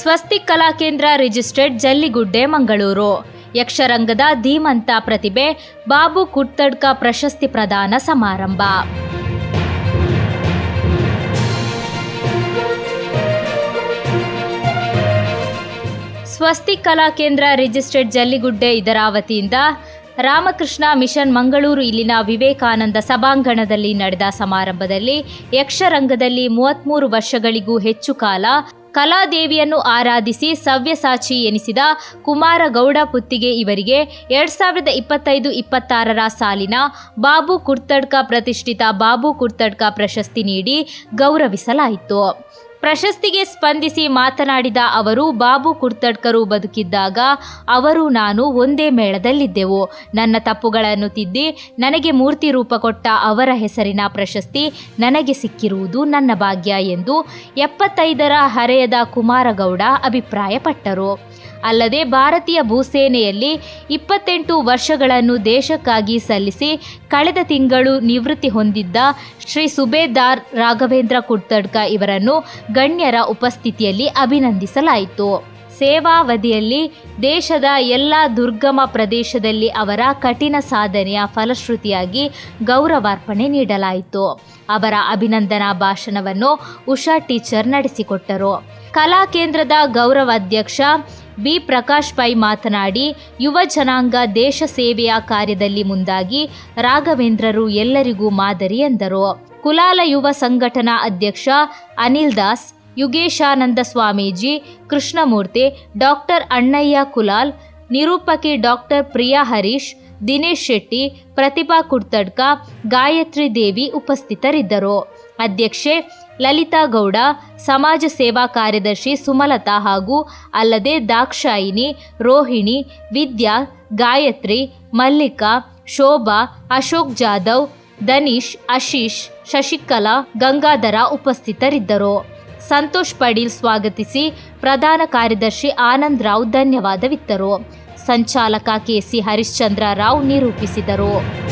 ಸ್ವಸ್ತಿಕ್ ಕಲಾ ಕೇಂದ್ರ ರಿಜಿಸ್ಟರ್ಡ್ ಜಲ್ಲಿಗುಡ್ಡೆ, ಮಂಗಳೂರು. ಯಕ್ಷರಂಗದ ಧೀಮಂತ ಪ್ರತಿಭೆ, ಬಾಬು ಕುಟ್ಟಡ್ಕ ಪ್ರಶಸ್ತಿ ಪ್ರದಾನ ಸಮಾರಂಭ. ಸ್ವಸ್ತಿ ಕಲಾ ಕೇಂದ್ರ ರಿಜಿಸ್ಟರ್ಡ್ ಜಲ್ಲಿಗುಡ್ಡೆ ಇದರ ವತಿಯಿಂದ ರಾಮಕೃಷ್ಣ ಮಿಷನ್ ಮಂಗಳೂರು ಇಲ್ಲಿನ ವಿವೇಕಾನಂದ ಸಭಾಂಗಣದಲ್ಲಿ ನಡೆದ ಸಮಾರಂಭದಲ್ಲಿ ಯಕ್ಷರಂಗದಲ್ಲಿ ಮೂವತ್ತ್ಮೂರು ವರ್ಷಗಳಿಗೂ ಹೆಚ್ಚು ಕಾಲ ಕಲಾದೇವಿಯನ್ನು ಆರಾಧಿಸಿ ಸವ್ಯಸಾಚಿ ಎನಿಸಿದ ಕುಮಾರಗೌಡ ಪುತ್ತಿಗೆ ಇವರಿಗೆ ಎರಡ್ ಸಾವಿರದ ಇಪ್ಪತ್ತೈದು ಇಪ್ಪತ್ತಾರರ ಸಾಲಿನ ಬಾಬು ಕುರ್ತಡ್ಕ ಪ್ರತಿಷ್ಠಿತ ಬಾಬು ಕುರ್ತಡ್ಕ ಪ್ರಶಸ್ತಿ ನೀಡಿ ಗೌರವಿಸಲಾಯಿತು. ಪ್ರಶಸ್ತಿಗೆ ಸ್ಪಂದಿಸಿ ಮಾತನಾಡಿದ ಅವರು, ಬಾಬು ಕುರ್ತಡ್ಕರು ಬದುಕಿದ್ದಾಗ ಅವರು ನಾನು ಒಂದೇ ಮೇಳದಲ್ಲಿದ್ದೆವು. ನನ್ನ ತಪ್ಪುಗಳನ್ನು ತಿದ್ದಿ, ನನಗೆ ಮೂರ್ತಿ ರೂಪ ಕೊಟ್ಟ ಅವರ ಹೆಸರಿನ ಪ್ರಶಸ್ತಿ ನನಗೆ ಸಿಕ್ಕಿರುವುದು ನನ್ನ ಭಾಗ್ಯ ಎಂದು ಎಪ್ಪತ್ತೈದರ ಹರೆಯದ ಕುಮಾರಗೌಡ ಅಭಿಪ್ರಾಯಪಟ್ಟರು. ಅಲ್ಲದೆ, ಭಾರತೀಯ ಭೂಸೇನೆಯಲ್ಲಿ ಇಪ್ಪತ್ತೆಂಟು ವರ್ಷಗಳನ್ನು ದೇಶಕ್ಕಾಗಿ ಸಲ್ಲಿಸಿ ಕಳೆದ ತಿಂಗಳು ನಿವೃತ್ತಿ ಹೊಂದಿದ್ದ ಶ್ರೀ ಸುಬೇದಾರ್ ರಾಘವೇಂದ್ರ ಕುರ್ತಡ್ಕ ಇವರನ್ನು ಗಣ್ಯರ ಉಪಸ್ಥಿತಿಯಲ್ಲಿ ಅಭಿನಂದಿಸಲಾಯಿತು. ಸೇವಾವಧಿಯಲ್ಲಿ ದೇಶದ ಎಲ್ಲ ದುರ್ಗಮ ಪ್ರದೇಶದಲ್ಲಿ ಅವರ ಕಠಿಣ ಸಾಧನೆಯ ಫಲಶ್ರುತಿಯಾಗಿ ಗೌರವಾರ್ಪಣೆ ನೀಡಲಾಯಿತು. ಅವರ ಅಭಿನಂದನಾ ಭಾಷಣವನ್ನು ಉಷಾ ಟೀಚರ್ ನಡೆಸಿಕೊಟ್ಟರು. ಕಲಾ ಕೇಂದ್ರದ ಗೌರವಾಧ್ಯಕ್ಷ ಬಿ ಪ್ರಕಾಶ್ ಪೈ ಮಾತನಾಡಿ, ಯುವ ಜನಾಂಗ ದೇಶ ಸೇವೆಯ ಕಾರ್ಯದಲ್ಲಿ ಮುಂದಾಗಿ, ರಾಘವೇಂದ್ರರು ಎಲ್ಲರಿಗೂ ಮಾದರಿ ಎಂದರು. ಕುಲಾಲ ಯುವ ಸಂಘಟನಾ ಅಧ್ಯಕ್ಷ ಅನಿಲ್ ದಾಸ್, ಯುಗೇಶಾನಂದ ಸ್ವಾಮೀಜಿ, ಕೃಷ್ಣಮೂರ್ತಿ, ಡಾಕ್ಟರ್ ಅಣ್ಣಯ್ಯ ಕುಲಾಲ್, ನಿರೂಪಕಿ ಡಾಕ್ಟರ್ ಪ್ರಿಯಾ ಹರೀಶ್, ದಿನೇಶ್ ಶೆಟ್ಟಿ, ಪ್ರತಿಭಾ ಕುರ್ತಡ್ಕ, ಗಾಯತ್ರಿ ದೇವಿ ಉಪಸ್ಥಿತರಿದ್ದರು. ಅಧ್ಯಕ್ಷೆ ಲಲಿತಾ ಗೌಡ, ಸಮಾಜ ಸೇವಾ ಕಾರ್ಯದರ್ಶಿ ಸುಮಲತಾ ಹಾಗೂ ಅಲ್ಲದೆ ದಾಕ್ಷಾಯಿನಿ ರೋಹಿಣಿ, ವಿದ್ಯಾ, ಗಾಯತ್ರಿ, ಮಲ್ಲಿಕಾ, ಶೋಭಾ, ಅಶೋಕ್ ಜಾಧವ್ ದನೀಶ್ ಆಶೀಶ್, ಶಶಿಕಲಾ, ಗಂಗಾಧರ ಉಪಸ್ಥಿತರಿದ್ದರು. ಸಂತೋಷ್ ಪಡೀಲ್ ಸ್ವಾಗತಿಸಿ ಪ್ರಧಾನ ಕಾರ್ಯದರ್ಶಿ ಆನಂದ್ ರಾವ್ ಧನ್ಯವಾದವಿತ್ತರು. ಸಂಚಾಲಕ ಕೆಸಿ ಹರಿಶ್ಚಂದ್ರ ರಾವ್ ನಿರೂಪಿಸಿದರು.